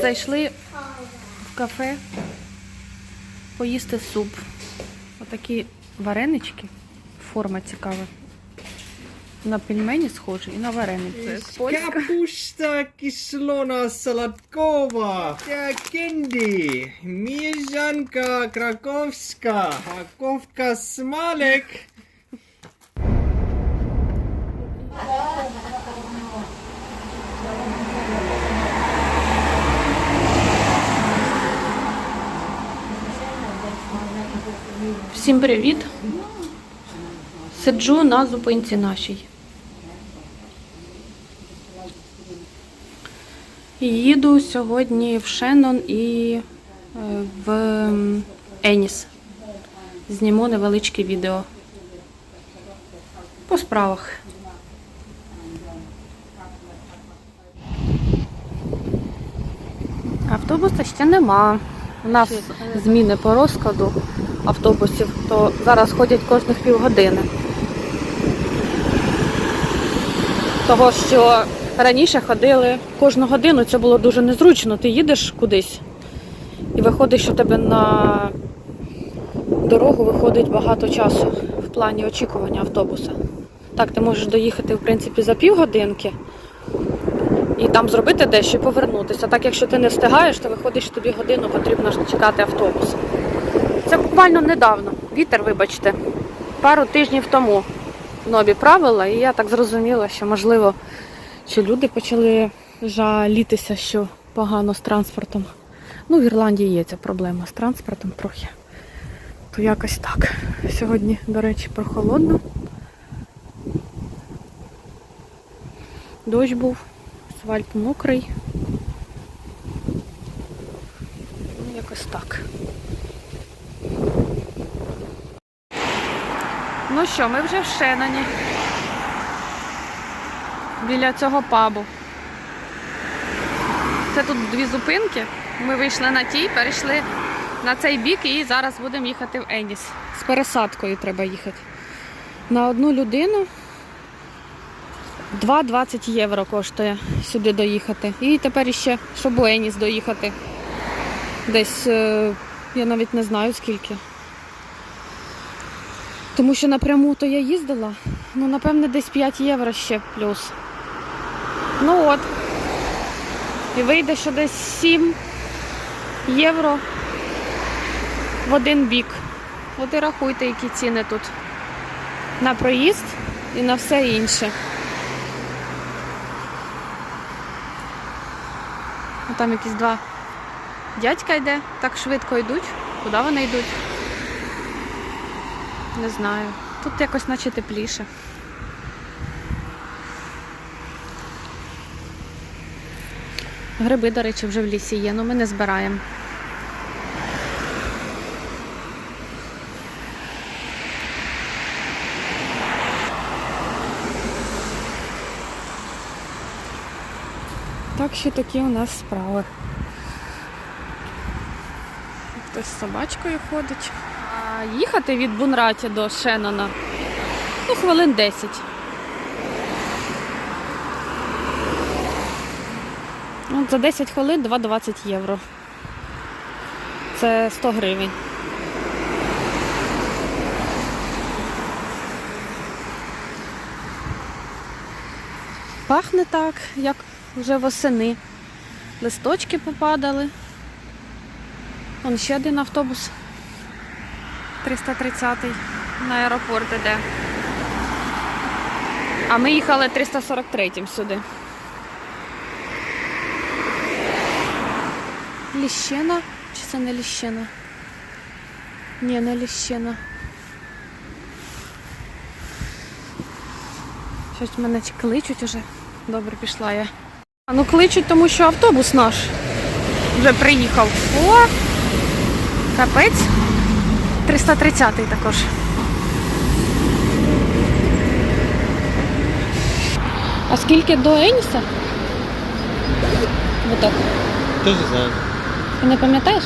Зайшли в кафе поїсти суп. Отакі варенички. Форма цікава. На пельмені схожі і на вареники. Це з Польська. Kapusta kislona salatkowa. Ja kendi. Всім привіт! Сиджу на зупинці нашій. Їду сьогодні в Шеннон і е, в Еніс. Зніму невеличке відео. По справах. Автобуса ще нема. У нас зміни по розкладу автобусів, то зараз ходять кожних півгодини. Того, що раніше ходили кожну годину, це було дуже незручно. Ти їдеш кудись і виходить, що тебе на дорогу виходить багато часу в плані очікування автобуса. Так, ти можеш доїхати, в принципі, за півгодинки і там зробити дещо і повернутися. Так, якщо ти не встигаєш, то виходить, що тобі годину потрібно чекати автобус. Це буквально недавно. Вітер, вибачте, пару тижнів тому нові правила, і я так зрозуміла, що можливо, що люди почали жалітися, що погано з транспортом. Ну, в Ірландії є ця проблема з транспортом трохи. То якось так. Сьогодні, до речі, прохолодно. Дощ був, асфальт мокрий. Ну, якось так. Ну що, ми вже в Шеноні. Біля цього пабу. Це тут дві зупинки. Ми вийшли на тій, перейшли на цей бік і зараз будемо їхати в Еніс. З пересадкою треба їхати. На одну людину 2,20 євро коштує сюди доїхати. І тепер ще, щоб у Еніс доїхати. Десь, е, я навіть не знаю скільки. Тому що напряму то я їздила, ну напевне десь 5 євро ще плюс. Ну от. І вийде, що десь 7 євро в один бік. От і рахуйте, які ціни тут. На проїзд і на все інше. Там якісь два дядька йде, так швидко йдуть. Куди вони йдуть? Не знаю. Тут якось наче тепліше. Гриби, до речі, вже в лісі є, але ми не збираємо. Так що такі у нас справи. Хтось з собачкою ходить. А їхати від Бунраті до Шеннона ну, хвилин 10. От за 10 хвилин 2,20 євро. Це 100 гривень. Пахне так, як вже восени. Листочки попадали. Вон ще один автобус 330-й на аеропорт іде. А ми їхали 343-м сюди. Ліщина? Чи це не ліщина? Ні, не ліщина. Щось мене кличуть уже. Добре, пішла я. А ну кличуть, тому що автобус наш вже приїхав. О! Капець. 330-й також. А скільки до Еніса? Отак. Też znam. Ти не пам'ятаєш?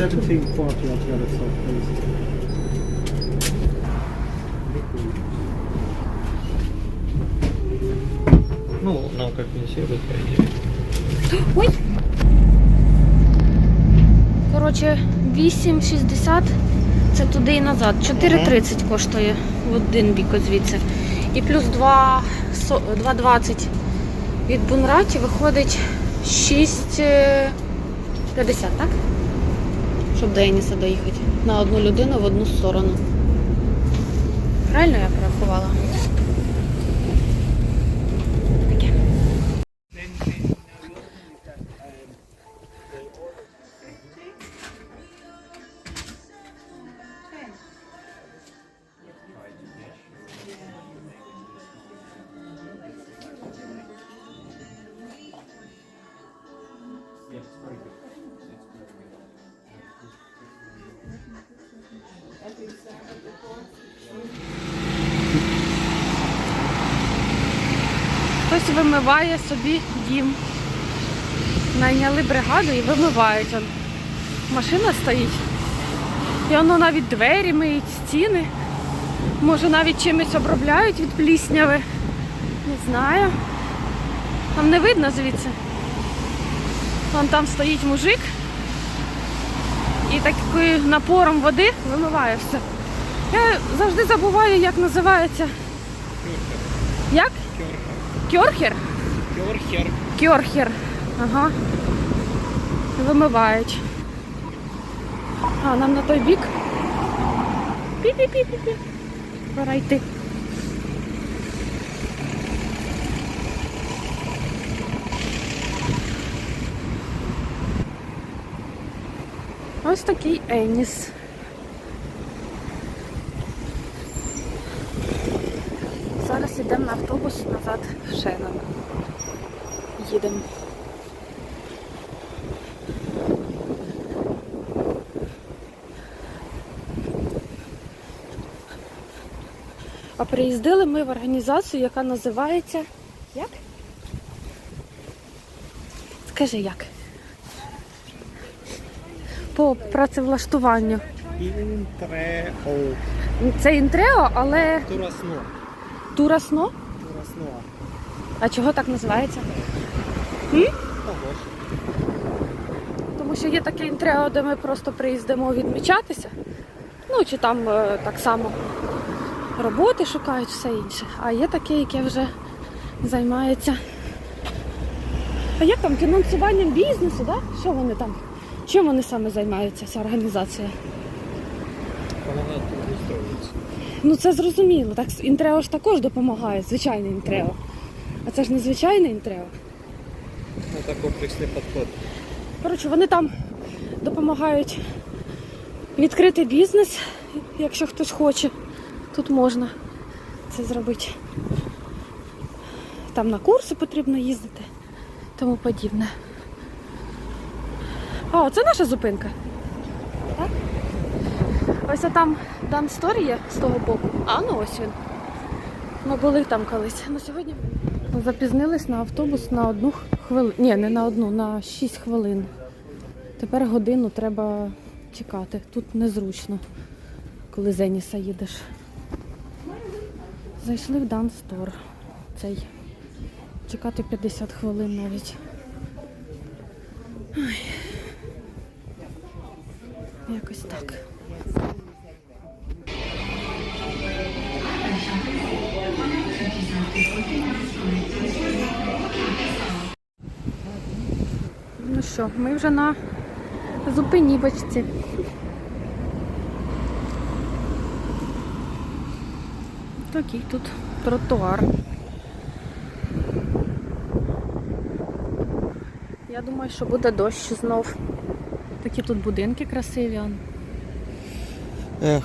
1740 odpowiada co to jest. Ну, Она компенсирует, по идее. Ой! Коротше, 8,60 це туди і назад. 4,30 коштує в один бік звідси. І плюс 2,20 від Бунраті виходить 6,50, так? Щоб до Еніса доїхати. На одну людину в одну сторону. Правильно я порахувала? Хтось вимиває собі дім. Найняли бригаду і вимивають. Он. Машина стоїть. І воно навіть двері миють, стіни. Може навіть чимось обробляють від плісняви. Не знаю. Там не видно звідси. Вон там стоїть мужик. І таким напором води вимиває все. Я завжди забуваю, як називається. Як? Кьорхер? Кёрхер. Кьорхер. Ага. Вимивають. А, нам на той бік. Пі-пі-пі-пі-пі. Пора йти. Ось такий Еніс. Зараз йдемо на автобус назад Шеннон. Їдемо. А приїздили ми в організацію, яка називається. Як? Скажи як? По працевлаштуванню. Интрео. Це інтрео, але Турасно. турасно. Турасно. А чого так називається? Тому що є таке інтрео, де ми просто приїздимо відмічатися. Ну, чи там е, так само роботи шукають, все інше. А є таке, яке вже займається. А як там фінансуванням бізнесу, да? Що вони там? Чим вони саме займаються, ця організація? Помогает устроиться. Ну це зрозуміло. Так інтрео ж також допомагає, звичайне інтрео. А це ж не звичайне інтрео. Это комплексный подход. Коротше, вони там допомагають відкрити бізнес, якщо хтось хоче. Тут можна це зробити. Там на курси потрібно їздити, тому подібне. О, це наша зупинка. Так? Ось там Дан Сторі є з того боку. А, ну ось він. Ми були там колись. Ну сьогодні запізнились на автобус на одну хвилину. Ні, не на одну, на 6 хвилин. Тепер годину треба чекати. Тут незручно, коли з Еніса їдеш. Зайшли в Дан Стор. Цей. Чекати 50 хвилин навіть. Ой. Якось так. Ну що, ми вже на зупинівочці. Такий тут тротуар. Я думаю, що буде дощ знов. Такі тут будинки красиві. он. Эх,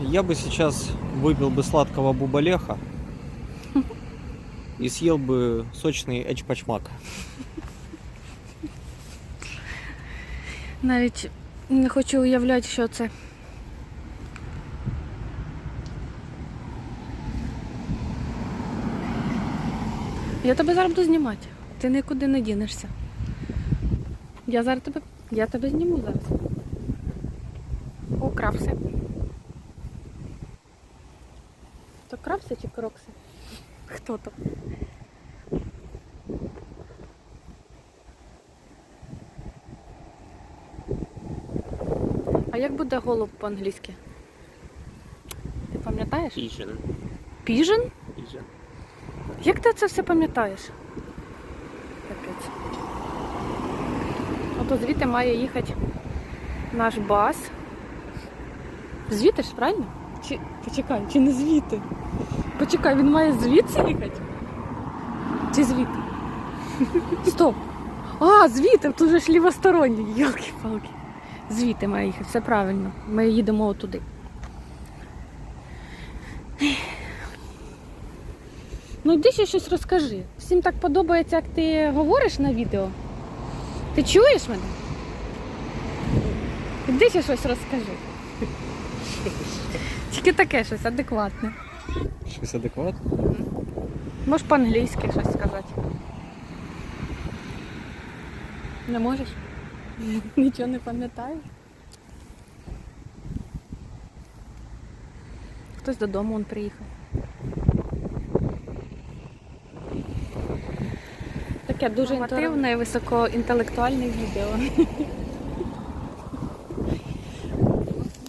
я бы сейчас выпил бы сладкого бубалеха и съел бы сочный эчпачмак. Навіть не хочу уявляти, що це. Я тебе зараз буду знімати. Ти нікуди не дінешся. Я зараз тебе. Я тебе зніму зараз. О, кравси. То кравси чи крокси? хто там. А як буде голуб по-англійськи? Ти пам'ятаєш? Піжен. Піжен? Піжен. Як ти це все пам'ятаєш? Ото звідти має їхати наш бас. Звідти ж, правильно? Чи почекай, чи не звідти? Почекай, він має звідси їхати? Чи звідти? Стоп! А, звідти, тут же ж лівосторонній, йолки-палки. Звідти має їхати, все правильно. Ми їдемо отуди. Ну йди ще щось розкажи. Всім так подобається, як ти говориш на відео. Ти чуєш мене? Іди ще щось розкажи. Тільки таке щось адекватне. Щось адекватне? Можеш по-англійськи щось сказати. Не можеш? Нічого не пам'ятаєш? Хтось додому он приїхав. Таке дуже інтуїтивне і високоінтелектуальне відео.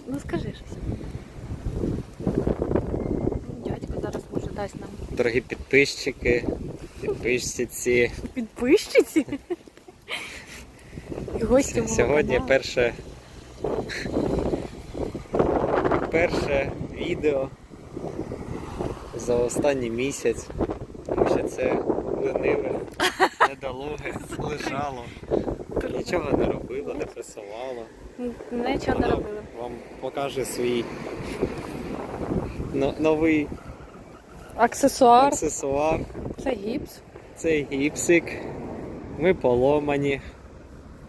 ну скажи щось. Дядько зараз може дасть нам Дорогі підписчики, підписчиці. підписчиці. Гості Сьогодні перше. Перше відео за останній місяць. Тому що це лениве, недолуге, лежало. Нічого не робило, не пресувало. Нічого не Вона робила. Вам покаже свій новий Аксесуар. аксесуар. Це гіпс. Цей гіпсик. Ми поломані.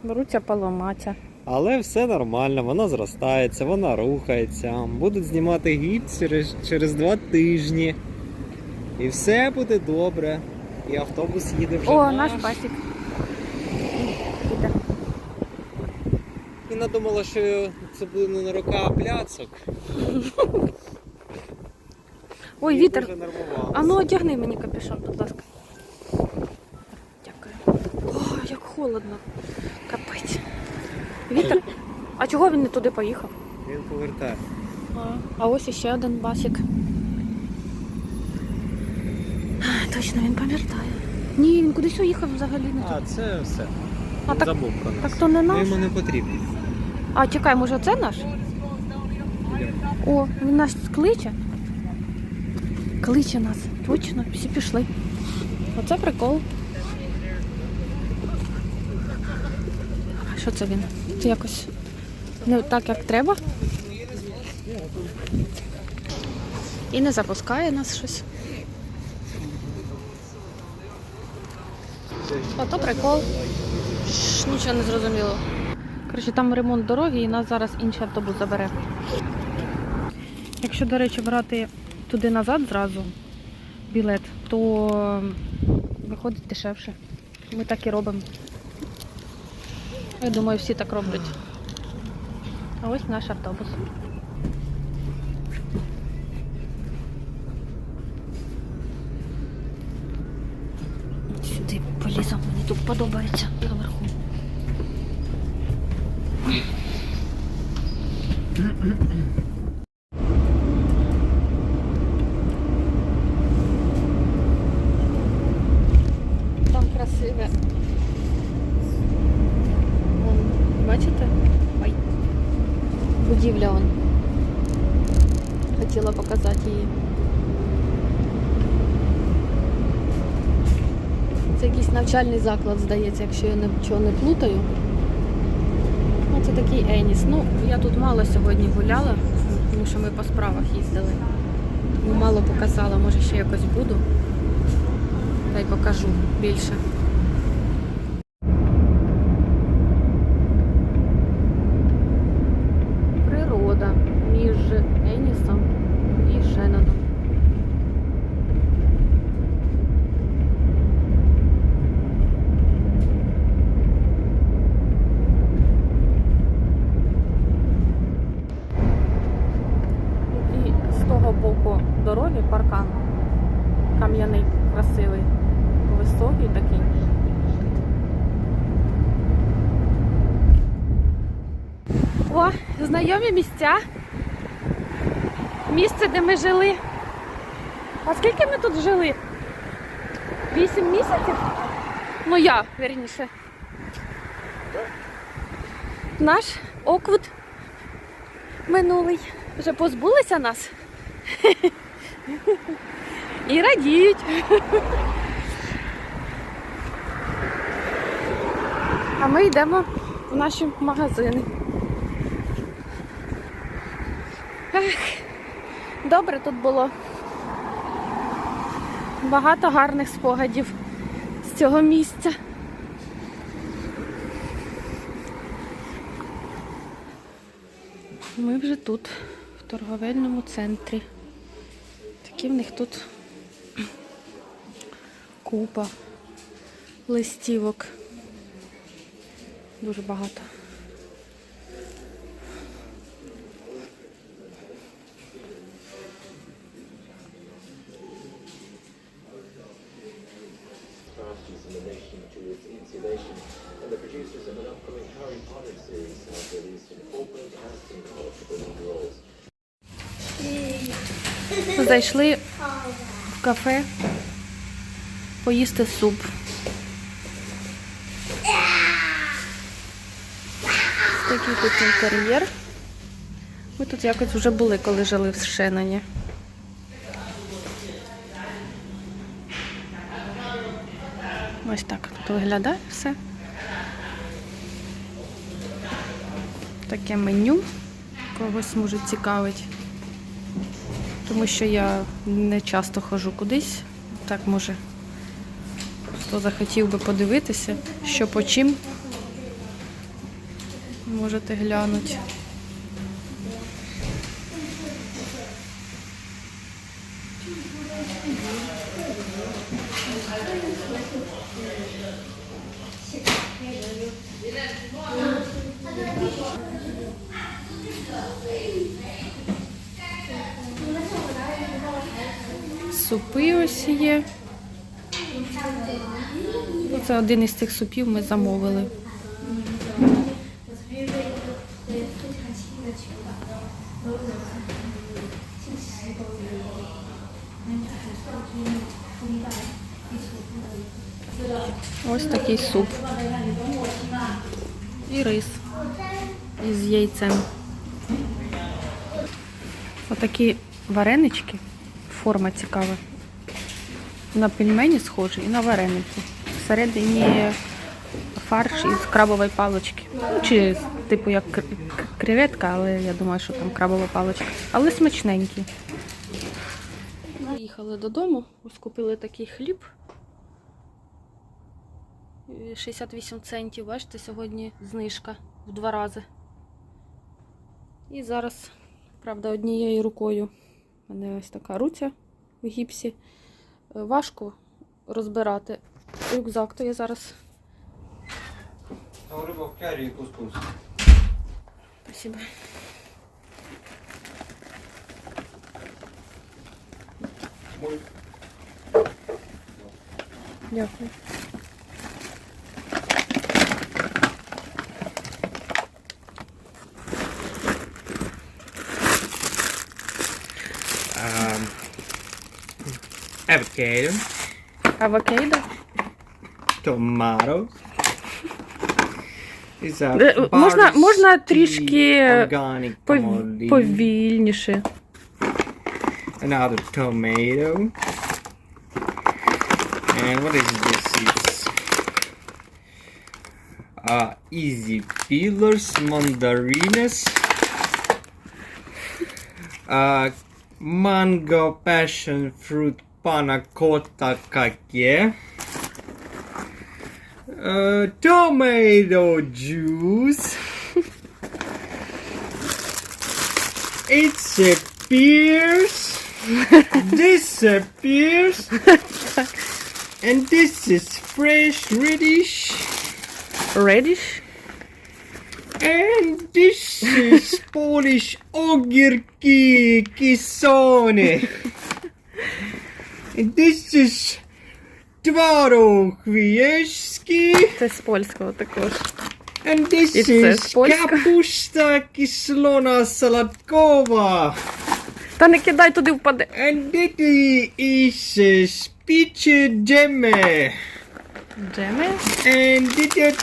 Беруться поламатися. Але все нормально, вона зростається, вона рухається. Будуть знімати гіпс через, через два тижні. І все буде добре. І автобус їде вже. О, наш басик. Іде. І надумала, що це буде не рука, а пляцок. Ой, вітер. А ну одягни мені капюшон, будь ласка. Дякую. О, як холодно. Капець. Вітер. А чого він не туди поїхав? Він повертає. А, а ось іще один басик. А, Точно він повертає. Ні, він кудись уїхав взагалі не туди. А, це все. А так, Забув про нас. так то не Ну, наш. йому не потрібно. А чекай, може це наш? О, він нас кличе. Кличе нас. Точно, всі пішли. Оце прикол. Що це він? Це якось не так, як треба. І не запускає нас щось. Ото прикол. Нічого не зрозуміло. Коротше, там ремонт дороги і нас зараз інший автобус забере. Якщо, до речі, брати туди назад зразу білет, то виходить дешевше. Ми так і робимо. Я думаю, всі так роблять. А ось наш автобус. Сюди полізом, мені тут подобається наверху. Там красиве. Вон, бачите? Ой. Будівля он. Хотіла показати її. Це якийсь навчальний заклад, здається, якщо я нічого не плутаю. Оце такий Еніс. Ну, я тут мало сьогодні гуляла, тому що ми по справах їздили. Тому мало показала, може ще якось буду. Та й покажу більше. Природа між Енісом і Шеноном. І з того боку дороги паркан кам'яний, красивий, високий такий. Знайомі місця. Місце, де ми жили. А скільки ми тут жили? Вісім місяців? Ну я, вірніше. Наш Оквуд минулий. Вже позбулися нас. І радіють. А ми йдемо в наші магазини. Ех, добре тут було. Багато гарних спогадів з цього місця. Ми вже тут, в торговельному центрі. Такі в них тут купа листівок. Дуже багато. Зайшли в кафе поїсти суп. Такий тут інтер'єр. Ми тут якось вже були, коли жили в Шеноні. Ось так тут виглядає все. Таке меню. Когось може цікавить. Тому що я не часто ходжу кудись. Так може. Хто захотів би подивитися, що по чим. Можете глянути. Супи ось є. Це один із цих супів ми замовили. Ось такий суп. І рис із яйцем. Отакі варенички. Форма цікава. На пельмені схожі і на вареники. Всередині фарш із крабової палички. Ну, чи типу як креветка, але я думаю, що там крабова паличка. Але смачненькі. Приїхали додому, ось купили такий хліб. Е, 68 центів. Бачите, сьогодні знижка в два рази. І зараз, правда, однією рукою. У мене ось така руця в гіпсі. Важко розбирати рюкзак, то я зараз. Там риба в кляре и кускус. Спасибо. Дякую. Um, avocado, Авокейдо? tomatoes. Is a Е, можна- можна Barsky трішки organic Пов... commodity. Повільніше. Another tomato. And what is this? It's uh, easy peelers, mandarines, uh, mango passion fruit panna cotta kake, Uh, tomato juice. It's appears, disappears, and this is fresh radish, Reddish? and this is Polish ogierki kisone, and this is twaroг wiejski, Це з польського також. And this It says is Польська. капуста кислона салаткова. Та не кидай туди впаде. And this is speech jemme. Джеми. And this is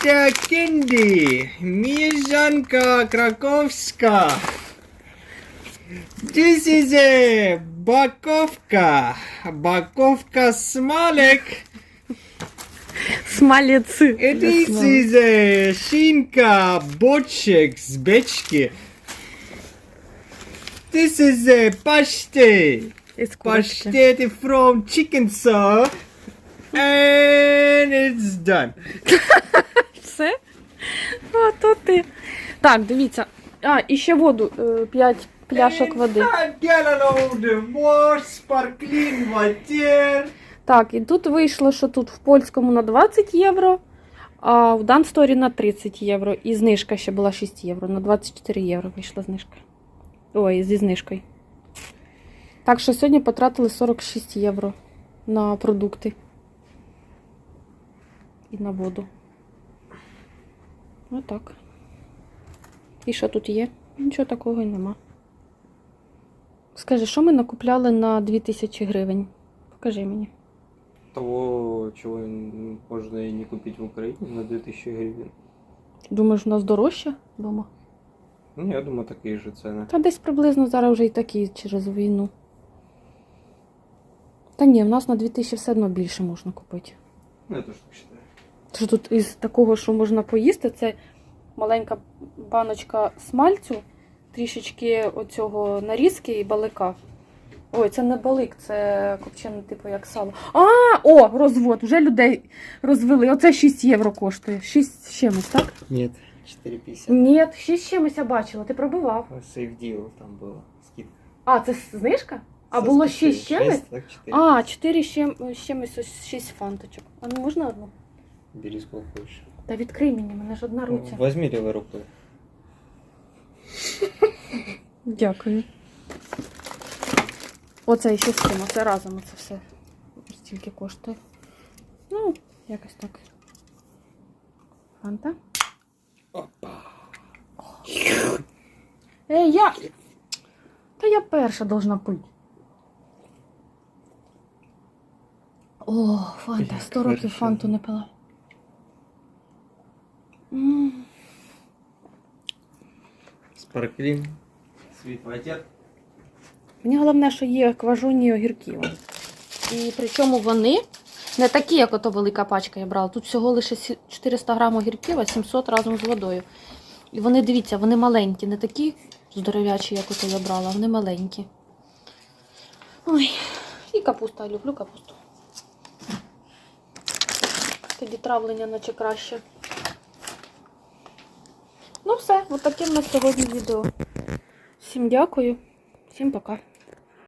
candy. Міжанка краковська. This is a баковка. Баковка смалек. Смалець. And this is a шинка бочек з бечки. This is a паштет. Із курочки. Pashtet from chicken saw. And it's done. Все? А, то ти. Так, дивіться. А, і ще воду. 5 пляшок води. Так, і тут вийшло, що тут в польському на 20 євро, а в Дансторі на 30 євро. І знижка ще була 6 євро. На 24 євро вийшла знижка. Ой, зі знижкою. Так що сьогодні потратили 46 євро на продукти. І на воду. Отак. І що тут є? Нічого такого й нема. Скажи, що ми накупляли на 2000 гривень? Покажи мені. Того, чего можно и не купить в Украине на 2000 гривен. Думаєш, у нас дорожче вдома? Ну, я думаю, такие же цены. Та десь приблизно зараз вже і такі через війну. Та ні, в нас на 2000 все одно більше можна купити. Ну, я тоже так считаю. Тож тут із такого, що можна поїсти, це маленька баночка смальцю, трішечки оцього нарізки і балика. Ой, це не балик, це копчене, типу, як сало. А, о, розвод, вже людей розвели. Оце 6 євро коштує. 6 з чимось, так? Нет, 4,50. Ні, 6 з чимось я бачила, ти пробивав. Сейф deal там было. Скидка. А, це знижка? А було 6 з чимось? Так, 4. А, 4 з чимось, ось 6 фанточок. А ну можна одну? Бери сколько хочешь. Та відкрий мені, мене ж одна руця. Возьми левой рукой. Дякую. Оце ще з цим, оце разом оце все. Стільки коштує. Ну, якось так. Фанта. Опа. Ей, я. Та я перша должна пити. О, фанта, 100 років фанту не пила. Спарклин. Sweet water. Мені головне, що є кважуні огірки. І причому вони не такі, як ото велика пачка я брала. Тут всього лише 400 грам огірків, а 700 разом з водою. І вони, дивіться, вони маленькі, не такі здоров'ячі, як ото я брала, вони маленькі. Ой, і капуста, люблю капусту. Тоді травлення наче краще. Ну все, от на сьогодні відео. Всім дякую, всім пока.